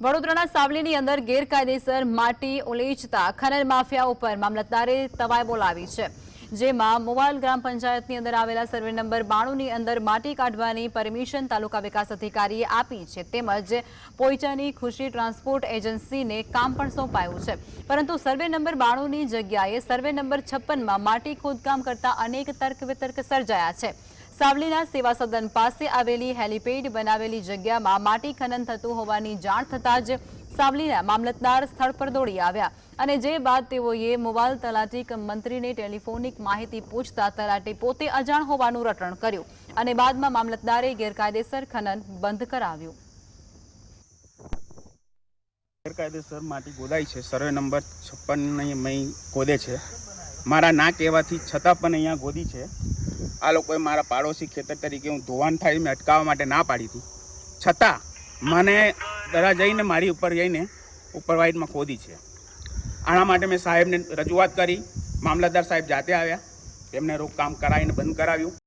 વડોદરાના સાવલીની અંદર ગેરકાયદેસર માટી ઉલેચતા ખનન માફિયા ઉપર મામલતદારે તવાઈ બોલાવી છે, જેમાં મોવાલ ગ્રામ પંચાયતની અંદર આવેલા સર્વે નંબર બાણુંની અંદર માટી કાઢવાની પરમિશન તાલુકા વિકાસ અધિકારીએ આપી છે, તેમજ પોઈચાની ખુશી ટ્રાન્સપોર્ટ એજન્સીને કામ પણ સોંપાયું છે. પરંતુ સર્વે નંબર બાણુંની જગ્યાએ સર્વે નંબર છપ્પનમાં માટી ખોદકામ કરતા અનેક તર્ક વિતર્ક સર્જાયા છે. સાવલીના સેવા સદન પાસે આવેલી હેલીપેડ બનાવેલી જગ્યામાં માટી ખનન થતું હોવાની જાણ થતાં જ સાવલીના મામલતદાર સ્થળ પર દોડી આવ્યા અને જે બાદ તેઓએ મોબાઈલ તલાટી મંત્રીને ટેલિફોનિક માહિતી પૂછતા તલાટી પોતે અજાણ હોવાનું રટણ કર્યું અને બાદમાં મામલતદારે ગેરકાયદેસર ખનન બંધ કરાવ્યું. ગેરકાયદેસર માટી ગોદાય છે. સર્વે નંબર છપ્પન ગોદે છે. મારા ના કહેવાથી છતાં પણ અહીંયા ગોદી છે. આ લોકોએ મારા પાડોશી ખેતર તરીકે હું ધોવાણ થાય મેં અટકાવવા માટે ના પાડી હતી. છતાં મને દરા જઈને મારી ઉપર જઈને ઉપરવાઇડમાં ખોદી છે. આના માટે મેં સાહેબને રજૂઆત કરી. મામલતદાર સાહેબ જાતે આવ્યા. એમને રોકકામ કરાવીને બંધ કરાવ્યું.